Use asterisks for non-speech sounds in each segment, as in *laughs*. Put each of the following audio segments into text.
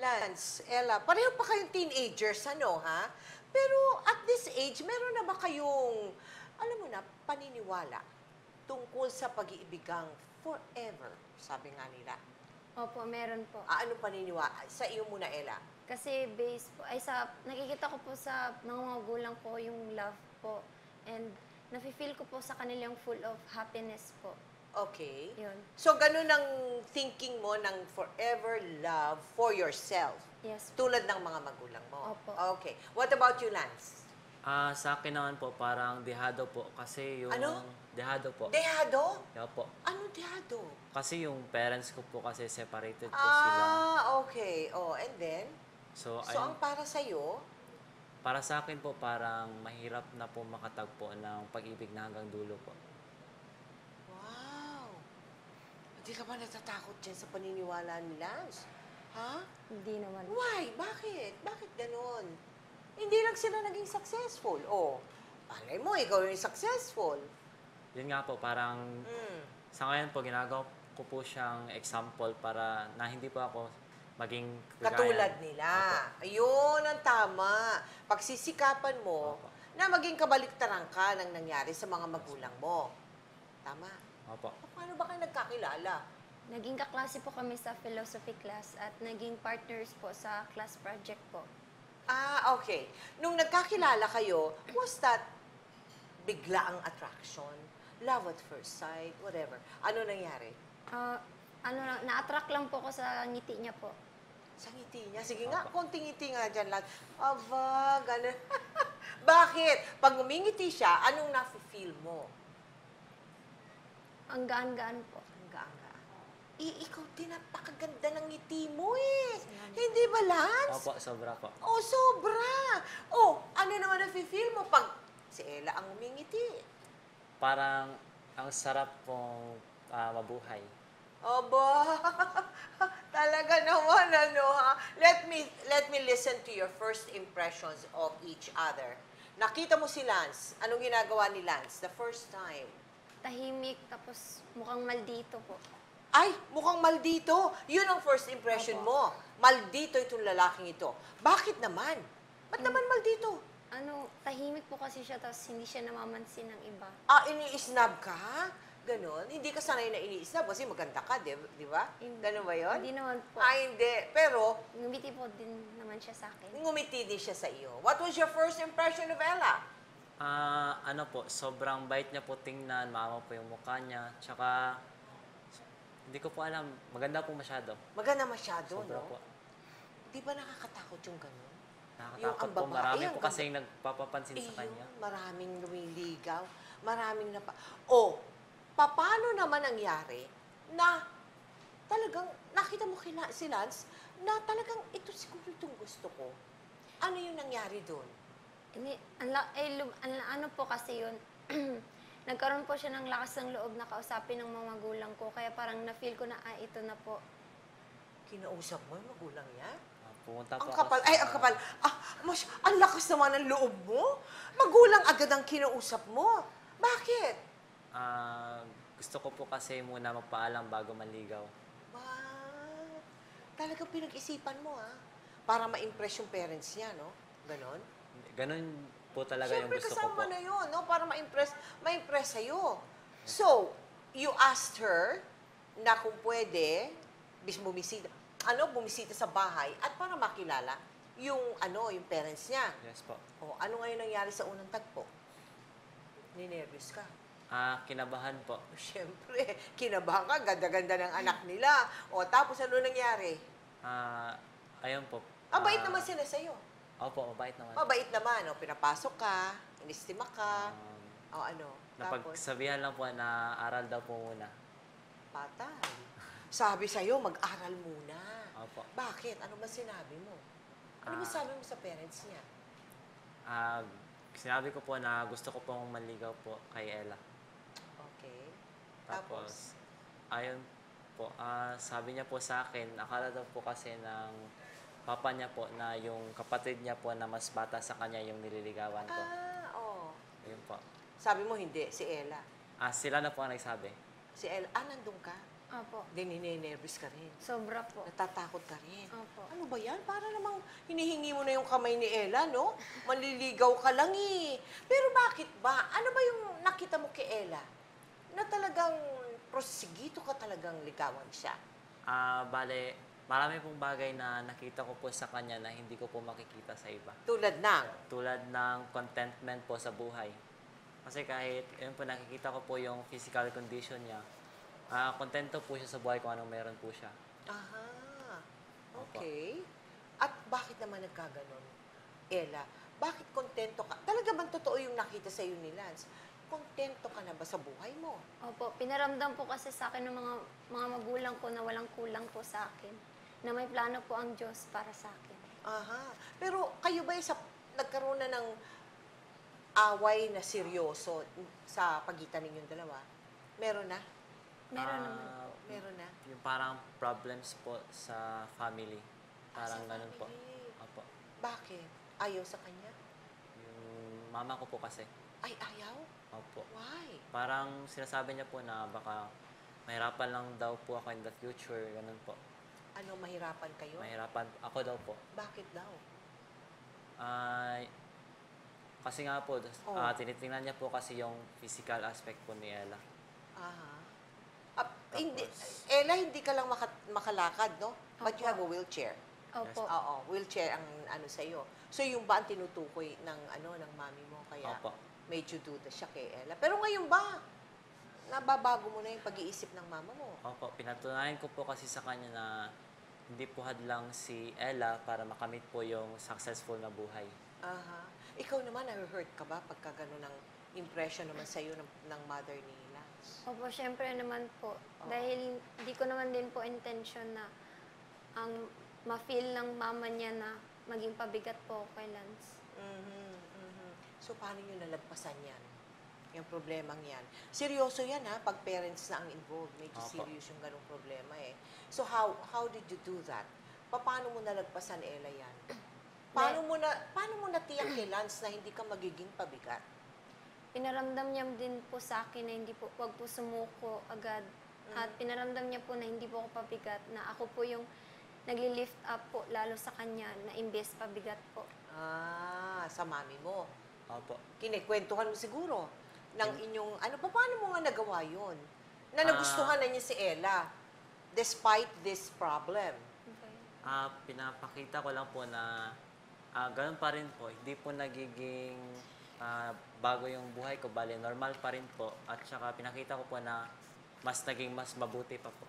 Lance, Ella, pareho pa kayong teenagers, ano, ha? Pero at this age, meron na ba kayong, alam mo na, paniniwala tungkol sa pag-iibigang forever, sabi nga nila. Opo, meron po. Ah, ano paniniwala? Sa iyo muna, Ella. Kasi based po, ay sa, nakikita ko po sa mga magulang ko yung love po. And nafe-feel ko po sa kanilang full of happiness po. Okay. Yun. So, ganun ang thinking mo ng forever love for yourself. Yes. Tulad ng mga magulang mo. Opo. Okay. What about you, Lance? Ah, sa akin naman po, parang dehado po. Kasi yung... Ano? Dehado po. Dehado? Yeah po. Ano dehado? Kasi yung parents ko po kasi separated po sila. Ah, okay. Oh, and then? So, So, ang ayun, para sa'yo, para sa akin po, parang mahirap na po makatagpo ng pag-ibig na hanggang dulo po. wow. Hindi ka ba natatakot dyan sa paniniwala ni Lance? Ha? Hindi naman. Why? Bakit? Bakit ganon? Hindi lang sila naging successful. Oh, palay mo, ikaw yung successful. Yun nga po, parang Mm. sa ngayon po, ginagawa ko po siyang example para na hindi po ako maging kagaya- Katulad nila. Ayun ang tama. Pagsisikapan mo Opo. na maging kabaliktaran ka ng nangyari sa mga magulang mo. Tama. Opo. Paano ba kayo nagkakilala? Naging kaklase po kami sa philosophy class at naging partners po sa class project po. Ah, okay. Nung nagkakilala kayo, was that bigla ang attraction? Love at first sight? Whatever. Ano nangyari? Ah, ano lang, na-attract lang po ko sa ngiti niya po. Sa ngiti niya. Sige nga, konting ngiti nga dyan lang. Aba, ganun. *laughs* Bakit? Pag umingiti siya, anong nafe-feel mo? Ang gaan-gaan po. Ang gaanga. I, ikaw din, napakaganda ng ngiti mo eh. Hindi ba, Lance? Opo, sobra po. Oh, sobra. Oh, ano naman nafe-feel mo pag si Ella ang umingiti? Parang ang sarap pong ah, mabuhay. Aba, *laughs* talaga naman ano ha. Let me let me listen to your first impressions of each other. Nakita mo si Lance. Anong ginagawa ni Lance the first time? Tahimik, tapos mukhang maldito po. Ay, mukhang maldito. Yun ang first impression mo. Maldito itong lalaking ito. Bakit naman? Ba't naman maldito? Ano, tahimik po kasi siya, tapos hindi siya namamansin ng iba. Ah, ini-snub ka? Ganon? Hindi ka sanay na ini-snub kasi maganda ka, di, di ba? Hindi. Ganon ba yun? Hindi naman po. Ah, hindi. Pero, Ngumiti po din naman siya sa akin. ngumiti din siya sa iyo. What was your first impression of Ella? Ah, ano po, sobrang bait niya po tingnan, maama po yung mukha niya. Tsaka, hindi ko po alam, maganda po masyado. Maganda masyado, Sobra no? po. Di ba nakakatakot yung gano'n? Nakakatakot ang po, babae, marami ang po kasi yung nagpapapansin sa kanya. maraming lumiligaw. Maraming napa... O, paano naman nangyari na talagang nakita mo kila, si Lance na talagang ito siguro itong gusto ko. Ano yung nangyari doon? Hindi, ang la- eh, lum- ang- ano po kasi yun, *clears throat* nagkaroon po siya ng lakas ng loob na kausapin ng mga magulang ko. Kaya parang na-feel ko na, ah, ito na po. Kinausap mo yung magulang niya? Ah, pumunta Ang po kapal, ako ay, sa- ang kapal. Ah, mas, ang lakas naman ng loob mo. Magulang agad ang kinausap mo. Bakit? Ah, gusto ko po kasi muna magpaalam bago maligaw. Ba, talagang pinag-isipan mo, ha? Para ma-impress yung parents niya, no? Ganon? Ganun po talaga Siyempre, yung gusto ko kasama po. na yun, no? Para ma-impress, ma-impress sa'yo. So, you asked her na kung pwede, bis bumisita, ano, bumisita sa bahay at para makilala yung, ano, yung parents niya. Yes po. O, ano ngayon nangyari sa unang tagpo? Ninervous ka. Ah, kinabahan po. *laughs* Siyempre, kinabahan ka, ganda-ganda ng anak nila. O, tapos ano nangyari? Ah, ayun po. Mabait Ah, naman sila sa'yo. Opo, mabait naman. Mabait naman, o, pinapasok ka, inistima ka, Um, o ano. Tapos, napagsabihan lang po na aral daw po muna. patay. Sabi sa'yo, mag-aral muna. Opo. Bakit? Ano ba sinabi mo? Ano ba Ah. sabi mo sa parents niya? Ah, sinabi ko po na gusto ko pong manligaw po kay Ella. Okay. Tapos, ayun po, ah, sabi niya po sa akin, akala daw po kasi ng papa niya po na yung kapatid niya po na mas bata sa kanya yung nililigawan ko. Ah, oo. Ayun po. Sabi mo hindi, si Ella. Ah, sila na po ang nagsabi. Si Ella, ah, nandun ka? Opo. Then, ninenervous ka rin. Sobra po. Natatakot ka rin. Opo. Ano ba yan? Para namang hinihingi mo na yung kamay ni Ella, no? Manliligaw ka lang eh. Pero bakit ba? Ano ba yung nakita mo kay Ella? Na talagang prosigito ka talagang ligawan siya. Ah, bale, marami pong bagay na nakita ko po sa kanya na hindi ko po makikita sa iba. Tulad ng, Tulad ng contentment po sa buhay. Kasi kahit, yun po, nakikita ko po yung physical condition niya, ah, kontento po siya sa buhay kung anong meron po siya. aha, okay. At bakit naman nagkaganon? Ella, bakit kontento ka? Talaga bang totoo yung nakita sa iyo ni Lance? Kontento ka na ba sa buhay mo? Opo, pinaramdam po kasi sa akin ng mga mga magulang ko na walang kulang po sa akin. Na may plano po ang Diyos para sa akin. Aha. Pero kayo ba sa nagkaroon na ng away na seryoso sa pagitan ninyong dalawa? Meron na? Meron Ah, naman. Meron na? Yung parang problems po sa family. Parang Ah, sa ganun po. family. Opo. Bakit? Ayaw sa kanya? Yung mama ko po kasi. Ay, ayaw? Opo. Why? Parang sinasabi niya po na baka mahirapan lang daw po ako in the future. Ganun po. Ano, mahirapan kayo? Mahirapan ako daw po. Bakit daw? Ay, kasi nga po, Oh. ah, tinitingnan niya po kasi yung physical aspect po ni Ella. Aha. Ah, hindi, Tapos- Ella, hindi ka lang maka- makalakad, no? But you Opo. have a wheelchair. Opo. Oo, wheelchair ang ano sa'yo. So, yung ba ang tinutukoy ng, ano, ng mami mo? Kaya Opo. medyo duda siya kay Ella. Pero ngayon ba, nababago mo na yung pag-iisip ng mama mo? Opo, pinatunayan ko po kasi sa kanya na hindi po hadlang si Ella para makamit po yung successful na buhay. Aha. Ikaw naman, na-hurt ka ba pagka gano'n ng impression naman sa'yo ng, ng mother ni Lance? Opo, syempre naman po. Dahil di ko naman din po intention na ang ma-feel ng mama niya na maging pabigat po ako kay Lance. Mhm, mhm. So, paano nyo nalagpasan yan? Yung problemang yan. Seryoso yan ha, pag parents na ang involved. Medyo Opo. serious yung ganong problema eh. So, how how did you do that? Paano mo nalagpasan, Ella, yan? *clears throat* Paano mo na, paano mo natiyak kay Lance na hindi ka magiging pabigat? Pinaramdam niya din po sa akin na hindi po, wag po sumuko agad. At pinaramdam niya po na hindi po ako pabigat, na ako po yung nagli-lift up po lalo sa kanya na imbes pabigat po. Ah, sa mami mo. Opo. Kinikwentuhan mo siguro ng inyong, ano, pa- paano mo nga nagawa yun? Na Ah. nagustuhan na niya si Ella despite this problem. Okay. Ah, pinapakita ko lang po na ah, ganun pa rin po. Hindi po nagiging ah, bago yung buhay ko. Bali, normal pa rin po. At saka pinakita ko po na mas naging mas mabuti pa po.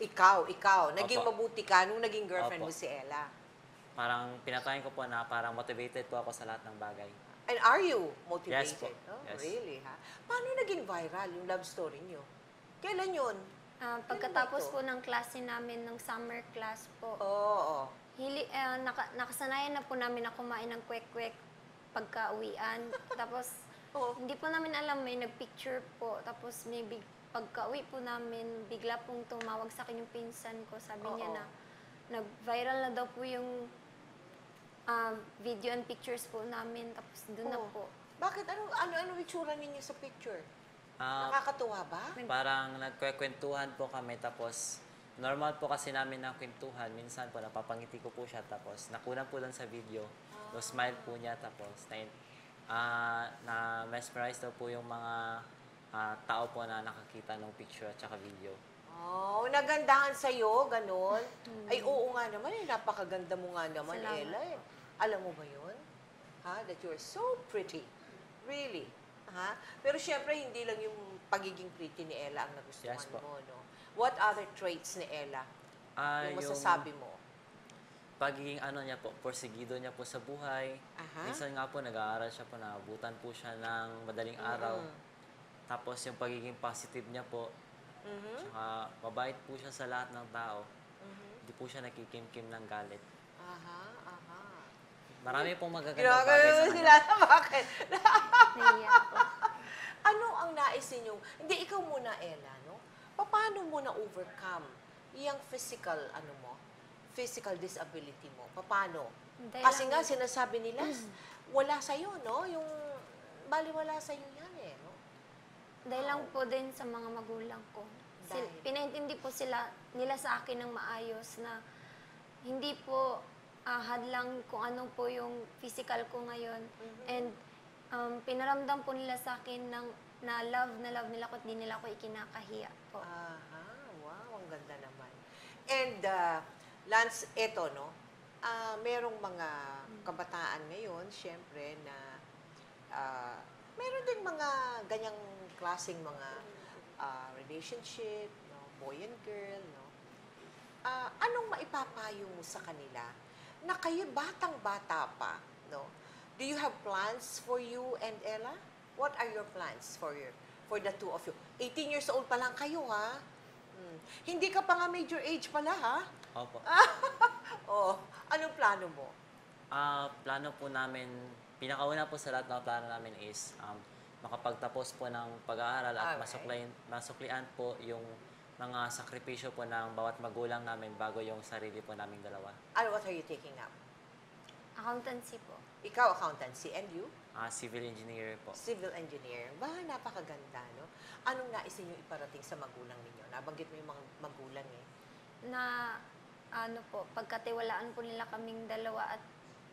Ikaw, ikaw, naging Opo. mabuti ka nung naging girlfriend mo Opo. si Ella. Parang pinatayin ko po na parang motivated po ako sa lahat ng bagay. And are you motivated? Yes po. Oh, Yes. really, ha? Paano naging viral yung love story niyo? Kailan yun? Ah, pagkatapos po ng klase namin, ng summer class po, Oo. hili, ah, naka, nakasanayan na po namin na kumain ng kwek-kwek pagka-uwian. *laughs* Tapos, Oo. hindi po namin alam, may nagpicture po. Tapos, may big, pagka-uwi po namin, bigla pong tumawag sa akin yung pinsan ko. Sabi niya Oo. na, nag-viral na daw po yung ah, video and pictures po namin. Tapos, doon na Oo. po. Bakit? Ano, ano, ano itsura ninyo sa picture? Ah, Nakakatuwa ba? parang nagkwekwentuhan po kami tapos normal po kasi namin ng kwentuhan. Minsan po napapangiti ko po siya tapos nakunan po lang sa video. No smile po niya tapos na, ah, na mesmerize daw po yung mga ah, tao po na nakakita ng picture at saka video. Oh, nagandahan sa'yo, ganun. Ay, oo nga naman, eh, napakaganda mo nga naman, Salamat Ella. Eh. Alam mo ba yun? Ha? That you're so pretty. Really. Ha? Pero syempre, hindi lang yung pagiging pretty ni Ella ang nagustuhan Yes po. mo, no? What other traits ni Ella Ah, yung masasabi mo? pagiging ano niya po, porsigido niya po sa buhay. Aha. Minsan nga po nag-aaral siya po, naabutan po siya ng madaling araw. Mm. Tapos yung pagiging positive niya po, Mhm. Tsaka mabait po siya sa lahat ng tao. Mhm. Hindi po siya nakikimkim ng galit. Aha. Marami pong magagandang bagay sa Ginagawa sila na *laughs* bakit? Ano ang nais ninyo? Hindi, ikaw muna, Ella, no? Paano mo na-overcome yung physical, ano mo? Physical disability mo? Paano? Dahil Kasi lang- nga, sinasabi nila, *clears throat* wala sa'yo, no? Yung, bali wala sa'yo yan, eh, no? Dahil lang po din sa mga magulang ko. sil- Dahil? pinaintindi po sila nila sa akin ng maayos na hindi po ah, hadlang kung ano po yung physical ko ngayon. Mm-hmm. And um, pinaramdam po nila sa akin ng, na love na love nila ko at di nila ako ikinakahiya po. Aha, wow, ang ganda naman. And uh, Lance, eto no, ah merong mga kabataan ngayon, syempre, na ah, meron din mga ganyang klaseng mga ah, relationship, no, boy and girl, no. Ah, anong maipapayo mo sa kanila na kayo batang-bata pa, no? Do you have plans for you and Ella? What are your plans for your for the two of you? 18 years old pa lang kayo, ha? Hmm. Hindi ka pa nga major age pala, ha? Opo. *laughs* Oh, anong plano mo? Ah, plano po namin, pinakauna po sa lahat ng plano namin is um, makapagtapos po ng pag-aaral at Alright. masuklayin, masuklian po yung mga sakripisyo po ng bawat magulang namin bago yung sarili po naming dalawa. Ano, what are you taking up? Accountancy po. Ikaw, accountancy, and you? Ah, civil engineer po. Civil engineer. Ba, napakaganda, no? Anong nais ninyo iparating sa magulang ninyo? Nabanggit mo yung mga magulang, eh. na ano po, pagkatiwalaan po nila kaming dalawa at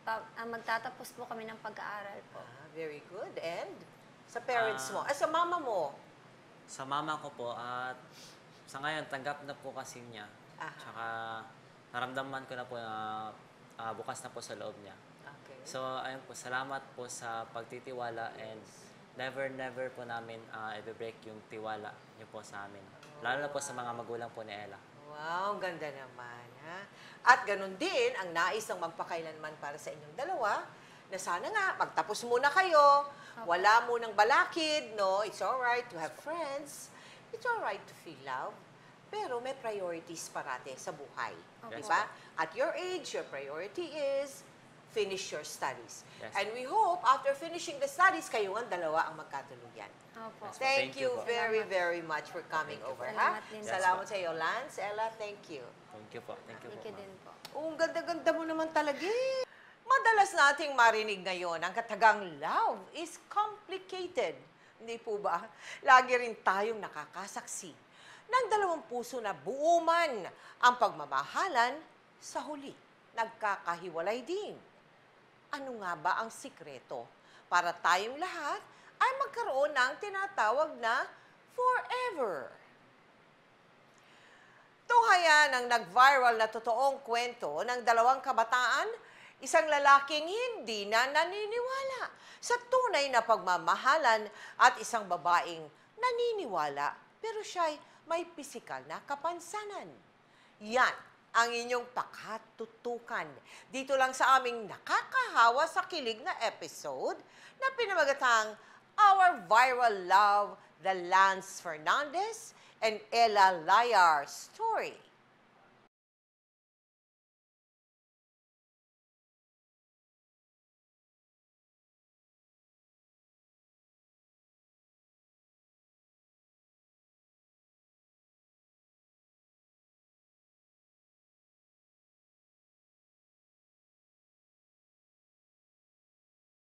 pa, ah, magtatapos po kami ng pag-aaral po. Ah, very good. And? Sa parents Ah. mo? Ah, sa mama mo? Sa mama ko po at sa ngayon tanggap na po kasi niya. Aha. Tsaka naramdaman ko na po na ah, bukas na po sa loob niya. Okay. So ayun po, salamat po sa pagtitiwala and never never po namin uh, i-break yung tiwala niyo po sa amin. Lalo na po sa mga magulang po ni Ella. Wow, ganda naman, ha? At ganun din, ang nais ng magpakailanman para sa inyong dalawa, na sana nga, magtapos muna kayo, wala munang balakid, no? It's alright to have friends, it's alright to feel love, pero may priorities parate sa buhay. Di Yes, ba? At your age, your priority is finish your studies. Yes. And we hope, after finishing the studies, kayo ang dalawa ang magkatuluyan. Opo. Yes, Thank, Thank you, you po. very, very much for coming Thank over, ha? Salamat din. Yes, Salamat po. sa iyo, Lance. Ella, thank you. Thank you po. Thank you Thank po. you din po. Oh, ang ganda-ganda mo naman talaga eh. Madalas nating marinig ngayon ang katagang love is complicated. Hindi po ba? Lagi rin tayong nakakasaksi ng dalawang puso na buo man ang pagmamahalan sa huli. Nagkakahiwalay din. Ano nga ba ang sikreto para tayong lahat ay magkaroon ng tinatawag na forever? Tuhayan ang nag-viral na totoong kwento ng dalawang kabataan, isang lalaking hindi na naniniwala sa tunay na pagmamahalan at isang babaeng naniniwala pero siya'y may pisikal na kapansanan. Yan ang inyong pakatutukan. Dito lang sa aming nakakahawa sa kilig na episode na pinamagatang Our Viral Love, The Lance Fernandez and Ella Layar Story.